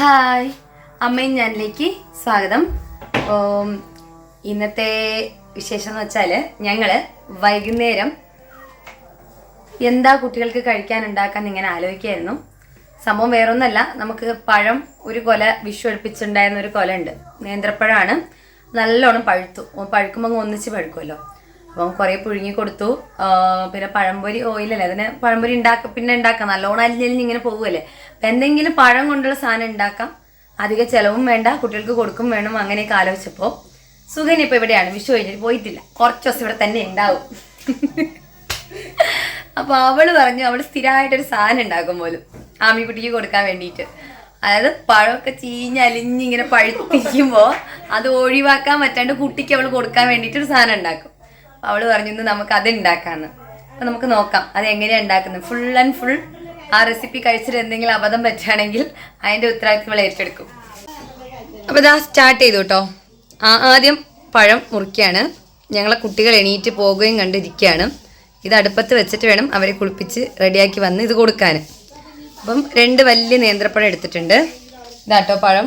Hi. അമ്മയും ഞാനിലേക്ക് സ്വാഗതം. ഇന്നത്തെ വിശേഷം എന്ന് വെച്ചാൽ ഞങ്ങൾ വൈകുന്നേരം എന്താ കുട്ടികൾക്ക് കഴിക്കാൻ ഉണ്ടാക്കാൻ ഇങ്ങനെ ആലോചിക്കായിരുന്നു സംഭവം വേറൊന്നല്ല നമുക്ക് പഴം ഒരു കൊല വിഷു അടുപ്പിച്ചുണ്ടായിരുന്ന ഒരു കൊല ഉണ്ട് നേന്ത്രപ്പഴമാണ്. നല്ലോണം പഴുത്തു. പഴുക്കുമ്പോൾ ഒന്നിച്ച് പഴുക്കുമല്ലോ. അപ്പം കുറേ പുഴുങ്ങി കൊടുത്തു. പിന്നെ പഴംപൊരി ഓയിലല്ലേ അതിനെ പഴംപൊരി ഉണ്ടാക്ക പിന്നെ ഉണ്ടാക്കാം. നല്ലോണം അല്ലെങ്കിൽ ഇങ്ങനെ പോകുമല്ലേ അപ്പം എന്തെങ്കിലും പഴം കൊണ്ടുള്ള സാധനം ഉണ്ടാക്കാം. അധിക ചിലവും വേണ്ട കുട്ടികൾക്ക് കൊടുക്കും വേണം അങ്ങനെയൊക്കെ ആലോചിച്ചപ്പോൾ സുഖൻ ഇപ്പോൾ ഇവിടെയാണ്. വിഷു കഴിഞ്ഞിട്ട് പോയിട്ടില്ല. കുറച്ച് ദിവസം ഇവിടെ തന്നെ ഉണ്ടാവും. അപ്പോൾ അവൾ പറഞ്ഞു അവൾ സ്ഥിരമായിട്ടൊരു സാധനം ഉണ്ടാക്കും പോലും. ആമിക്കുട്ടിക്ക് കൊടുക്കാൻ വേണ്ടിയിട്ട്. അതായത് പഴമൊക്കെ ചീഞ്ഞലിഞ്ഞിങ്ങനെ പഴുത്തിരിക്കുമ്പോൾ അത് ഒഴിവാക്കാൻ പറ്റാണ്ട് കുട്ടിക്ക് അവൾ കൊടുക്കാൻ വേണ്ടിയിട്ട് ഒരു സാധനം ഉണ്ടാക്കും. അവൾ പറഞ്ഞു നമുക്ക് അത് ഉണ്ടാക്കാന്ന് അപ്പൊ നമുക്ക് നോക്കാം അത് എങ്ങനെയാണ് ഉണ്ടാക്കുന്നത് ഫുൾ ആൻഡ് ഫുൾ ആ റെസിപ്പി കഴിച്ചിട്ട് എന്തെങ്കിലും അബദ്ധം പറ്റുകയാണെങ്കിൽ അതിന്റെ ഉത്തരവാദിത്വം നമ്മൾ ഏറ്റെടുക്കും. അപ്പൊ ഇതാ സ്റ്റാർട്ട് ചെയ്തു കേട്ടോ. ആദ്യം പഴം മുറിക്കുകയാണ് ഞങ്ങളെ കുട്ടികൾ എണീറ്റ് പോകുകയും കണ്ടിരിക്കുകയാണ്. ഇത് അടുപ്പത്ത് വെച്ചിട്ട് വേണം അവരെ കുളിപ്പിച്ച് റെഡിയാക്കി വന്ന് ഇത് കൊടുക്കാൻ അപ്പം രണ്ട് വലിയ നേന്ത്രപ്പഴം എടുത്തിട്ടുണ്ട്. ഇതാട്ടോ പഴം.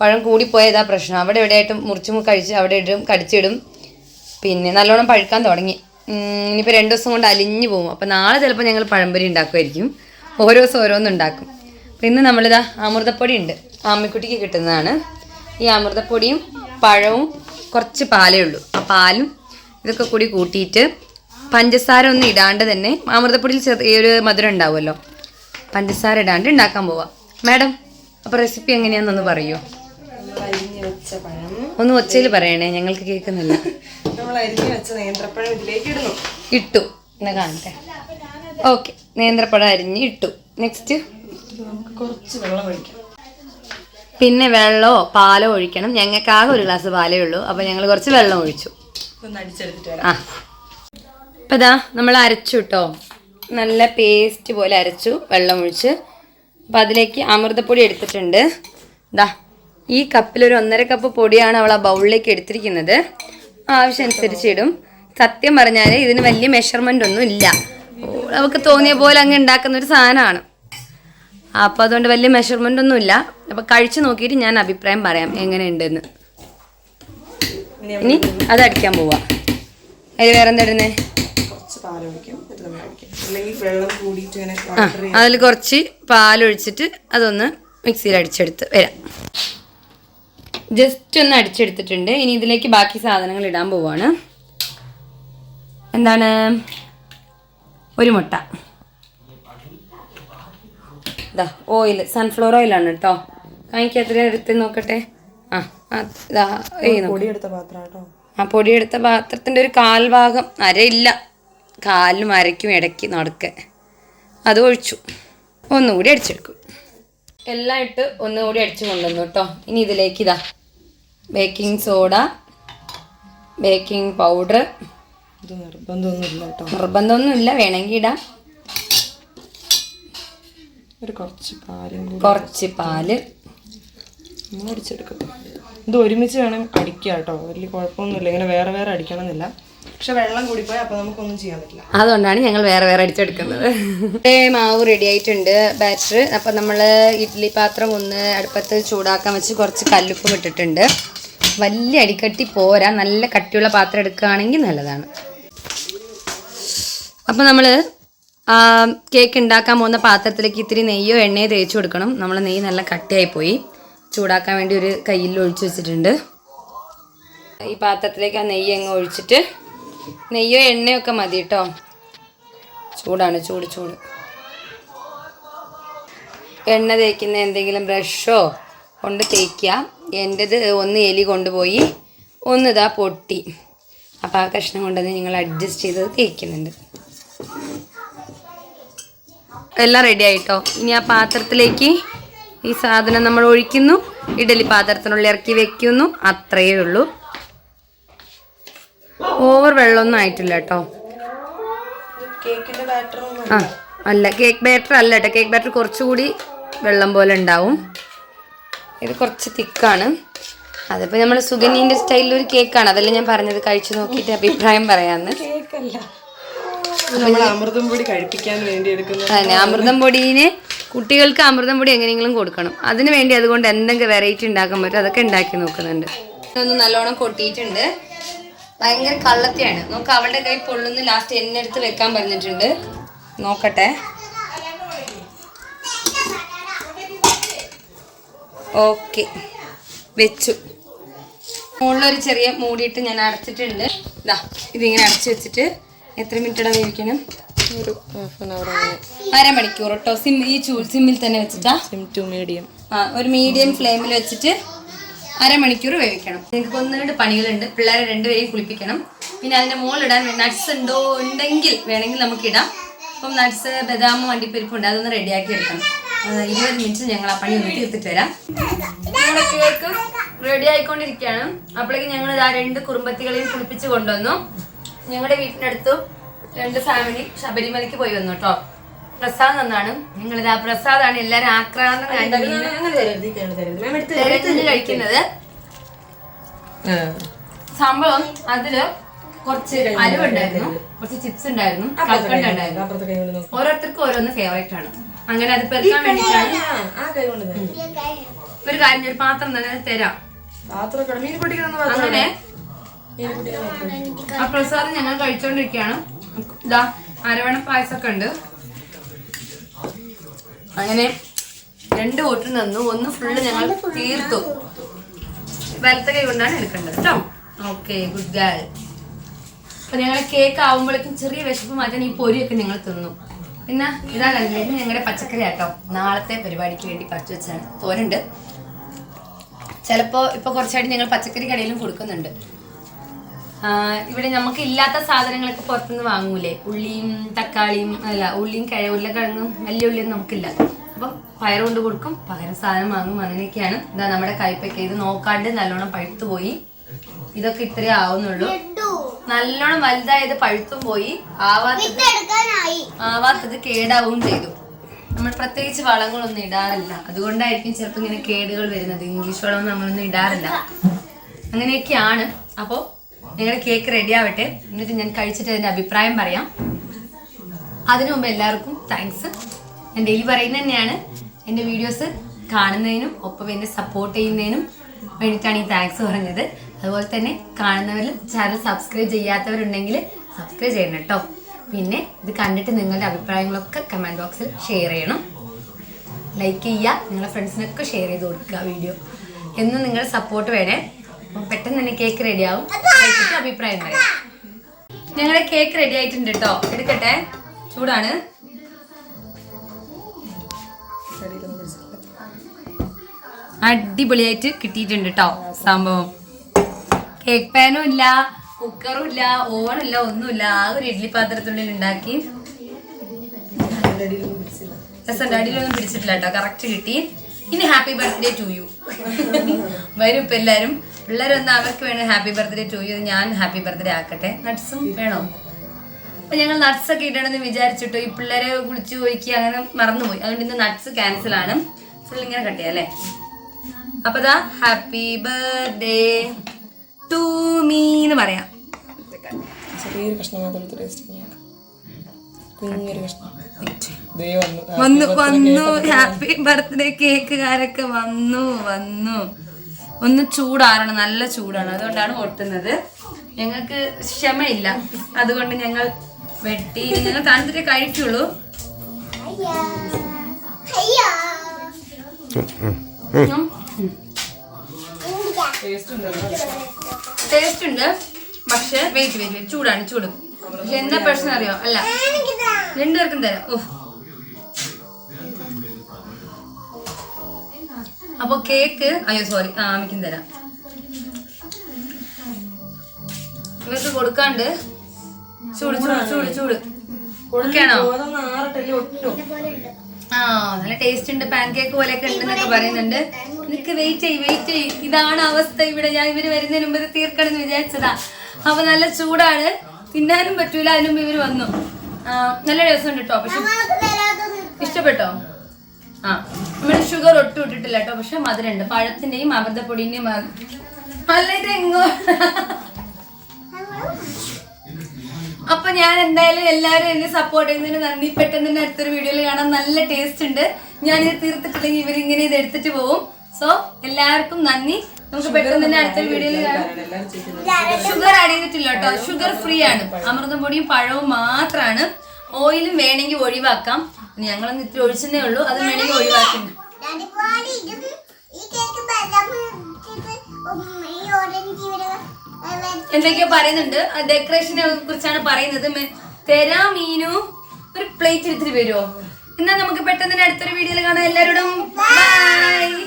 പഴം കൂടിപ്പോയതാ പ്രശ്നം. അവിടെ എവിടെയായിട്ടും മുറിച്ച് കഴിച്ച് അവിടെ ഇടും കടിച്ചിടും. പിന്നെ നല്ലോണം പഴുക്കാൻ തുടങ്ങി. ഇനിയിപ്പോൾ രണ്ട് ദിവസം കൊണ്ട് അലിഞ്ഞു പോകും. അപ്പോൾ നാളെ ചിലപ്പോൾ ഞങ്ങൾ പഴംപൊരി ഉണ്ടാക്കുമായിരിക്കും. ഓരോ ദിവസം ഓരോന്നും ഉണ്ടാക്കും. അപ്പോൾ ഇന്ന് നമ്മളിതാ അമൃതപ്പൊടി ഉണ്ട്. ആമിക്കുട്ടിക്ക് കിട്ടുന്നതാണ്. ഈ അമൃതപ്പൊടിയും പഴവും കുറച്ച് പാലേ ഉള്ളൂ. ആ പാലും ഇതൊക്കെ കൂടി കൂട്ടിയിട്ട് പഞ്ചസാര ഒന്നും ഇടാണ്ട് തന്നെ അമൃതപ്പൊടിയിൽ ചെറിയൊരു മധുരം ഉണ്ടാവുമല്ലോ. പഞ്ചസാര ഇടാണ്ട് ഉണ്ടാക്കാൻ പോവാം. മാഡം അപ്പോൾ റെസിപ്പി എങ്ങനെയാണെന്നൊന്ന് പറയുമോ ഒന്ന് ഒച്ചയിൽ പറയണേ ഞങ്ങൾക്ക് കേൾക്കുന്നില്ല. അരിഞ്ഞു വെച്ച നേന്ത്രപ്പഴം ഇതിലേക്ക് ഇടുന്നു. ഇട്ടു. എന്നാ കാണട്ടെ. ഓക്കെ നേന്ത്രപ്പഴം അരിഞ്ഞ് ഇട്ടു. നെക്സ്റ്റ് നമുക്ക് കുറച്ച് വെള്ളം ഒഴിക്കാം. പിന്നെ വെള്ളമോ പാലോ ഒഴിക്കണം. ഞങ്ങൾക്ക് ആകെ ഒരു ഗ്ലാസ് പാലേ ഉള്ളൂ. അപ്പോൾ ഞങ്ങൾ കുറച്ച് വെള്ളം ഒഴിച്ചു. ആ. അപ്പം ഇതാ നമ്മൾ അരച്ചു കേട്ടോ നല്ല പേസ്റ്റ് പോലെ അരച്ചു വെള്ളം ഒഴിച്ച്. അപ്പം അതിലേക്ക് അമൃതപ്പൊടി എടുത്തിട്ടുണ്ട്. ഇതാ ഈ കപ്പിൽ ഒരു ഒന്നര കപ്പ് പൊടിയാണ് അവൾ ആ ബൗളിലേക്ക് എടുത്തിരിക്കുന്നത്. ആവശ്യമനുസരിച്ച് ഇടും സത്യം പറഞ്ഞാൽ ഇതിന് വലിയ മെഷർമെന്റ് ഒന്നും ഇല്ല. നമുക്ക് തോന്നിയ പോലെ അങ്ങ് ഉണ്ടാക്കുന്ന ഒരു സാധനമാണ്. അപ്പോൾ അതുകൊണ്ട് വലിയ മെഷർമെന്റ് ഒന്നും ഇല്ല. അപ്പോൾ കഴിച്ചു നോക്കിയിട്ട് ഞാൻ അഭിപ്രായം പറയാം എങ്ങനെയുണ്ടെന്ന്. ഇനി അത് അടിക്കാൻ പോവാം. അതിൽ വേറെ എന്താ കുറച്ച് പാൽ ഒഴിക്കും ഇത് നമ്മൾ അല്ലെങ്കിൽ വെള്ളം കൂടിയിട്ട് ഇങ്ങനെ ആ വാട്ടർ അതിൽ കുറച്ച് പാലൊഴിച്ചിട്ട് അതൊന്ന് മിക്സിയിൽ അടിച്ചെടുത്ത് വരാം. ജസ്റ്റ് ഒന്ന് അടിച്ചെടുത്തിട്ടുണ്ട്. ഇനി ഇതിലേക്ക് ബാക്കി സാധനങ്ങൾ ഇടാൻ പോവാണ്. എന്താണ്? ഒരു മുട്ട. ഇതാ ഓയിൽ സൺഫ്ലവർ ഓയിലാണ് കേട്ടോ കാണിക്ക് എത്ര എടുത്ത് നോക്കട്ടെ? ആ ഇതാ ആ പൊടിയെടുത്ത പാത്രത്തിന്റെ ഒരു കാൽഭാഗം അരയില്ല. കാലിനും അരയ്ക്കും ഇടയ്ക്ക് നടക്കെ. അത് ഒഴിച്ചു. ഒന്നുകൂടി അടിച്ചെടുക്കും. എല്ലാം ഇട്ട് ഒന്നുകൂടി അടിച്ചു കൊണ്ടുവന്നു കേട്ടോ. ഇനി ഇതിലേക്ക് ഇതാ. ബേക്കിംഗ് സോഡ ബേക്കിംഗ് പൗഡർ ഇത് നിർബന്ധമൊന്നുമില്ല കേട്ടോ. നിർബന്ധമൊന്നുമില്ല വേണമെങ്കിൽ ഇടാം. ഒരു കുറച്ച് പാലും കുറച്ച് പാൽ. നമ്മൾ അടിച്ചെടുക്കും ഇത് ഒരുമിച്ച് വേണം അടിക്കുക കേട്ടോ. വലിയ കുഴപ്പമൊന്നുമില്ല. ഇങ്ങനെ വേറെ വേറെ അടിക്കണം എന്നില്ല പക്ഷെ വെള്ളം കൂടിപ്പോയി അപ്പൊ നമുക്കൊന്നും ചെയ്യാൻ പറ്റില്ല. അതുകൊണ്ടാണ് ഞങ്ങൾ വേറെ വേറെ അടിച്ചെടുക്കുന്നത്. മാവ് റെഡി ആയിട്ടുണ്ട് ബാറ്റർ അപ്പൊ നമ്മൾ ഇഡ്ഡലി പാത്രം ഒന്ന് അടുപ്പത്ത് ചൂടാക്കാൻ വെച്ച് കുറച്ച് കല്ലുപ്പും ഇട്ടിട്ടുണ്ട്. വലിയ അടിക്കട്ടി പോരാ നല്ല കട്ടിയുള്ള പാത്രം എടുക്കുകയാണെങ്കിൽ നല്ലതാണ്. അപ്പം നമ്മൾ കേക്ക് ഉണ്ടാക്കാൻ പോകുന്ന പാത്രത്തിലേക്ക് ഇത്തിരി നെയ്യോ എണ്ണയോ തേച്ച് കൊടുക്കണം. നമ്മൾ നെയ്യ് നല്ല കട്ടിയായി പോയി. ചൂടാക്കാൻ വേണ്ടി ഒരു കയ്യിൽ ഒഴിച്ചു വെച്ചിട്ടുണ്ട്. ഈ പാത്രത്തിലേക്ക് ആ നെയ്യ് അങ്ങ് ഒഴിച്ചിട്ട് നെയ്യോ എണ്ണയോ ഒക്കെ മതി കേട്ടോ ചൂടാണ് ചൂട് ചൂട്. എണ്ണ തേക്കുന്ന എന്തെങ്കിലും ബ്രഷോ കൊണ്ട് തേക്കുക. എന്റെത് ഒന്ന് എലി കൊണ്ടുപോയി ഒന്ന് ഇതാ പൊട്ടി. അപ്പോൾ ആ കഷ്ണം കൊണ്ടുവന്ന് നിങ്ങൾ അഡ്ജസ്റ്റ് ചെയ്ത് തേക്കുന്നുണ്ട്. എല്ലാം റെഡി ആയിട്ടോ? ഇനി ആ പാത്രത്തിലേക്ക് ഈ സാധനം നമ്മൾ ഒഴിക്കുന്നു. ഇഡലി പാത്രത്തിനുള്ളിൽ ഇറക്കി വെക്കുന്നു. അത്രയേ ഉള്ളൂ. ഓവർ വെള്ളമൊന്നും ആയിട്ടില്ല കേട്ടോ. ആ അല്ല കേക്ക് ബാറ്റർ അല്ല കേട്ടോ. കേക്ക് ബാറ്റർ കുറച്ചുകൂടി വെള്ളം പോലെ ഉണ്ടാവും. ഇത് കുറച്ച് തിക്കാണ്. അതിപ്പോൾ നമ്മൾ സുഗന്യന്റെ സ്റ്റൈലിൽ ഒരു കേക്കാണ് അതല്ലേ ഞാൻ പറഞ്ഞത്? കഴിച്ചു നോക്കിയിട്ട് അഭിപ്രായം പറയാമെന്ന് നമ്മൾ അമൃതം പൊടി കഴിപ്പിക്കാൻ വേണ്ടി എടുക്കുന്നത് അമൃതം പൊടിന് കുട്ടികൾക്ക് അമൃതം പൊടി എങ്ങനെയെങ്കിലും കൊടുക്കണം. അതിന് വേണ്ടി അതുകൊണ്ട് എന്തെങ്കിലും വെറൈറ്റി ഉണ്ടാക്കാൻ പറ്റും അതൊക്കെ ഉണ്ടാക്കി നോക്കുന്നുണ്ട്. ഒന്ന് നല്ലോണം കൊട്ടിയിട്ടുണ്ട്. ഭയങ്കര കള്ളത്തിയാണ്. നോക്ക് അവളുടെ കൈ പൊള്ളുന്ന ലാസ്റ്റ് എന്നെ അടുത്ത് വെക്കാൻ പറഞ്ഞിട്ടുണ്ട്. നോക്കട്ടെ. ഓക്കെ. വെച്ചു. മുകളിലൊരു ചെറിയ മൂടിയിട്ട് ഞാൻ അടച്ചിട്ടുണ്ട്. ഇതാ ഇതിങ്ങനെ അടച്ചു വെച്ചിട്ട് എത്ര മിനിറ്റ് ഇടാൻ ഇരിക്കണം ഒരു ഹാഫ് ആൻ അവർ അര അരമണിക്കൂർ കേട്ടോ. സിം ഈ ചൂ സിമ്മിൽ തന്നെ വെച്ചിട്ടാ? സിം ടു മീഡിയം ആ ഒരു മീഡിയം ഫ്ലെയിമിൽ വെച്ചിട്ട് അരമണിക്കൂർ വേവിക്കണം. നിങ്ങൾക്ക് ഒന്ന് രണ്ട് പണികളുണ്ട്. പിള്ളേരെ രണ്ടുപേരെയും കുളിപ്പിക്കണം. പിന്നെ അതിന്റെ മുകളിലിടാൻ നട്ട്സ് ഉണ്ടോ ഉണ്ടെങ്കിൽ വേണമെങ്കിൽ നമുക്ക് ഇടാം. അപ്പം നട്ട്സ് ബദാം വണ്ടിപ്പരിപ്പ് ഉണ്ട്. അതൊന്ന് റെഡിയാക്കി എടുക്കണം. ഇരുപത് മിനിറ്റ് ഞങ്ങൾ ആ പണി ഒന്ന് തീർത്തിട്ട് വരാം. ഞങ്ങളുടെ കേക്ക് റെഡി ആയിക്കൊണ്ടിരിക്കുകയാണ്. അപ്പോഴേക്കും ഞങ്ങൾ ആ രണ്ട് കുറുമ്പത്തികളെയും കുളിപ്പിച്ച് കൊണ്ടുവന്നു. ഞങ്ങളുടെ വീട്ടിനടുത്തു രണ്ട് ഫാമിലി ശബരിമലയ്ക്ക് പോയി വന്നു കേട്ടോ. പ്രസാദ് എന്നാണ്. നിങ്ങൾ ആ പ്രസാദാണ്. എല്ലാരും ആക്രാന്തം കഴിക്കുന്നത്. സംഭവം അതിൽ കുറച്ച് അലുവുണ്ടായിരുന്നു കുറച്ച് ചിപ്സ് ഉണ്ടായിരുന്നു. കൽക്കണ്ട ഉണ്ടായിരുന്നു ഓരോരുത്തർക്കും ഓരോന്ന് ഫേവറേറ്റ് ആണ്. അങ്ങനെ അത് പെരുക്കാൻ വേണ്ടിയിട്ടാണ് ഒരു കാര്യം ഒരു പാത്രം തന്നെ തരാം. അങ്ങനെ. ആ പ്രസാദം ഞങ്ങൾ കഴിച്ചോണ്ടിരിക്കുകയാണ്. ഇതാ അരവണ പായസമൊക്കെ ഉണ്ട്. അങ്ങനെ രണ്ട് ബോട്ടിൽ നിന്നു ഒന്ന് ഫുള്ള് ഞങ്ങൾ തീർത്തു. വലത്തെ കൈ കൊണ്ടാണ് എടുക്കേണ്ടത് കേട്ടോ ഓക്കെ ഗുഡ് ഗേൾ അപ്പൊ ഞങ്ങൾ കേക്ക് ആവുമ്പോഴേക്കും ചെറിയ വിശപ്പ് മാറ്റാൻ ഈ പൊരിയൊക്കെ ഞങ്ങൾ തിന്നു. പിന്നെ ഇതാ കണ്ടില്ലേ ഞങ്ങളുടെ പച്ചക്കറി ആട്ടോ. നാളത്തെ പരിപാടിക്ക് വേണ്ടി പറിച്ചു വെച്ചാണ് തോരുണ്ട്. ചിലപ്പോൾ ഇപ്പോൾ കുറച്ചായിട്ട് ഞങ്ങൾ പച്ചക്കറി കടയിലും കൊടുക്കുന്നുണ്ട്. ഇവിടെ നമുക്ക് ഇല്ലാത്ത സാധനങ്ങളൊക്കെ പുറത്തുനിന്ന് വാങ്ങൂലേ? ഉള്ളിയും തക്കാളിയും അല്ല ഉള്ളിയും കിഴ ഉരുളക്കിഴങ്ങും വലിയ ഉള്ളിയും നമുക്കില്ല. അപ്പം പയർ കൊണ്ട് കൊടുക്കും പകരം സാധനം വാങ്ങും അങ്ങനെയൊക്കെയാണ്. ഇതാ നമ്മുടെ കൈപ്പൊക്കെ ഇത് നോക്കാണ്ട് നല്ലോണം പഴുത്തു പോയി. ഇതൊക്കെ ഇത്രേ ആവുന്നുള്ളൂ. നല്ലോണം വലുതായത് പഴുത്തും പോയി. ആവാത്തത് ആവാത്തത് കേടാവും ചെയ്തു. നമ്മൾ പ്രത്യേകിച്ച് വളങ്ങളൊന്നും ഇടാറില്ല. അതുകൊണ്ടായിരിക്കും ചിലപ്പോൾ ഇങ്ങനെ കേടുകൾ വരുന്നത്. ഇംഗ്ലീഷ് വളമൊന്നും നമ്മളൊന്നും ഇടാറില്ല. അങ്ങനെയൊക്കെയാണ്. അപ്പോൾ നിങ്ങളുടെ കേക്ക് റെഡി ആവട്ടെ. എന്നിട്ട് ഞാൻ കഴിച്ചിട്ട് അതിന്റെ അഭിപ്രായം പറയാം. അതിനു മുമ്പ് എല്ലാവർക്കും താങ്ക്സ് ഞാൻ ഡെയിലി പറയുന്നത് തന്നെയാണ്. എന്റെ വീഡിയോസ് കാണുന്നതിനും ഒപ്പം എന്നെ സപ്പോർട്ട് ചെയ്യുന്നതിനും വേണ്ടിയിട്ടാണ് ഈ താങ്ക്സ് പറഞ്ഞത്. അതുപോലെ തന്നെ കാണുന്നവരിൽ ചാനൽ സബ്സ്ക്രൈബ് ചെയ്യാത്തവരുണ്ടെങ്കിൽ സബ്സ്ക്രൈബ് ചെയ്യണം കേട്ടോ പിന്നെ ഇത് കണ്ടിട്ട് നിങ്ങളുടെ അഭിപ്രായങ്ങളൊക്കെ കമന്റ് ബോക്സിൽ ഷെയർ ചെയ്യണം. ലൈക്ക് ചെയ്യുക നിങ്ങളുടെ ഫ്രണ്ട്സിനൊക്കെ ഷെയർ ചെയ്ത് കൊടുക്കുക വീഡിയോ എന്നും നിങ്ങളുടെ സപ്പോർട്ട് വേണേ. പെട്ടെന്ന് തന്നെ കേക്ക് റെഡി കഴിച്ചിട്ട് അഭിപ്രായം പറയാം. ഞങ്ങളുടെ കേക്ക് റെഡി ആയിട്ടുണ്ട് കേട്ടോ എടുക്കട്ടെ. ചൂടാണ്. അടിപൊളിയായിട്ട് കിട്ടിയിട്ടുണ്ട് കേട്ടോ സംഭവം. കേക്ക് പാനും ഇല്ല കുക്കറും ഇല്ല ഓവനും ഇല്ല ഒന്നുമില്ല ആ ഒരു ഇഡ്ഡലി പാത്രത്തിനുള്ളിൽ ഉണ്ടാക്കി. രസം അടിയിലൊന്നും പിടിച്ചിട്ടില്ല കേട്ടോ കറക്റ്റ് കിട്ടി. ഇനി ഹാപ്പി ബർത്ത്ഡേ ടു യു വരും ഇപ്പൊ എല്ലാരും. പിള്ളേരൊന്ന് അവർക്ക് വേണം ഹാപ്പി ബർത്ത്ഡേ ടു യു. ഞാൻ ഹാപ്പി ബർത്ത്ഡേ ആക്കട്ടെ. നട്ട്സും വേണോ? അപ്പൊ ഞങ്ങൾ നട്ട്സ് ഒക്കെ ഇടണമെന്ന് വിചാരിച്ചിട്ടു. ഈ പിള്ളേരെ കുളിച്ച് ഒഴിക്കുക അങ്ങനെ മറന്നുപോയി. അതുകൊണ്ട് ഇന്ന് നട്ട്സ് ക്യാൻസൽ ആണ്. ഫുൾ ഇങ്ങനെ ചെയ്യാം അല്ലേ? അപ്പൊ ദാ ഹാപ്പി ബർത്ത്ഡേ ടു മീ എന്ന് പറയാം. ചെറിയൊരു കഷ്ണം മാത്രം എടുത്ത് ടേസ്റ്റ് കുഞ്ഞൊരു കഷ്ണം. ദേ വന്നു. വന്നു വന്നു. ഹാപ്പി ബർത്ത്ഡേ കേക്കുകാരൊക്കെ വന്നു വന്നു. ഒന്ന് ചൂടാറണം നല്ല ചൂടാണ്. അതുകൊണ്ടാണ് ഒട്ടുന്നത്. ഞങ്ങൾക്ക് ക്ഷമയില്ല. അതുകൊണ്ട് ഞങ്ങൾ വെട്ടി ഞങ്ങൾ തണുത്തിട്ട് കഴിക്കുള്ളൂ. ടേസ്റ്റ് ഉണ്ട്. പക്ഷെ വെയിറ്റ് വെയിറ്റ് വെയിറ്റ് ചൂടാണ് ചൂട്. പക്ഷെ എന്താ പ്രശ്നം അറിയോ? അല്ല. രണ്ടുപേർക്കും തരാം. ഓഹ് അപ്പൊ കേക്ക് അയ്യോ സോറി ആ അമ്മയ്ക്കും തരാം. ഇവർക്ക് കൊടുക്കാണ്ട് ചൂട് ചൂട് ചൂട് ചൂട്. കൊടുക്കണോ? ആ നല്ല ടേസ്റ്റ് ഉണ്ട്. പാൻ കേക്ക് പോലെയൊക്കെ ഉണ്ടെന്നൊക്കെ പറയുന്നുണ്ട്. നിനക്ക് വെയിറ്റ് ചെയ്യ് വെയിറ്റ് ചെയ്യ്. ഇതാണ് അവസ്ഥ ഇവിടെ. ഞാൻ ഇവർ വരുന്നതിന് മുമ്പ് ഇത് തീർക്കണം എന്ന് വിചാരിച്ചതാ. അപ്പൊ നല്ല ചൂടാണ്. തിന്നാനും പറ്റൂല അതിനും ഇവർ വന്നു. നല്ല നല്ല രസമുണ്ട് കേട്ടോ പക്ഷെ ഇഷ്ടപ്പെട്ടോ? ആ നമ്മൾ ഷുഗർ ഒട്ടും ഇട്ടിട്ടില്ല കേട്ടോ പക്ഷെ മധുരമുണ്ട്. പഴത്തിന്റെയും അമൃതപ്പൊടിന്റെയും അല്ല ഇത് എങ്ങോ അപ്പൊ ഞാൻ എന്തായാലും എല്ലാവരും എന്നെ സപ്പോർട്ട് ചെയ്യുന്നതിന് നന്ദി. പെട്ടെന്ന് തന്നെ അടുത്തൊരു വീഡിയോയിൽ കാണാൻ നല്ല ടേസ്റ്റ് ഉണ്ട്. ഞാൻ ഇത് തീർത്തിട്ടില്ലെങ്കിൽ ഇവരിങ്ങനെ ഇത് എടുത്തിട്ട് പോവും. സോ എല്ലാവർക്കും നന്ദി. നമുക്ക് പെട്ടെന്ന് തന്നെ അടുത്തൊരു വീഡിയോയിൽ കാണാം. ഷുഗർ ആഡ് ചെയ്തിട്ടില്ല കേട്ടോ ഷുഗർ ഫ്രീ ആണ്. അമൃതം പൊടിയും പഴവും മാത്രമാണ് ഓയിലും വേണമെങ്കിൽ ഒഴിവാക്കാം. ഞങ്ങളൊന്ന് ഇത്തിരി ഒഴിച്ചതേ ഉള്ളൂ. അത് വേണമെങ്കിൽ ഒഴിവാക്കുന്നു എന്തൊക്കെയോ പറയുന്നുണ്ട്. ഡെക്കറേഷനെ കുറിച്ചാണ് പറയുന്നത്. തരാ മീനു. ഒരു പ്ലേറ്റ് എടുത്തിട്ട് വരുമോ എന്നാ നമുക്ക് പെട്ടെന്ന് അടുത്തൊരു വീഡിയോയിൽ കാണാം. എല്ലാവരോടും ബൈ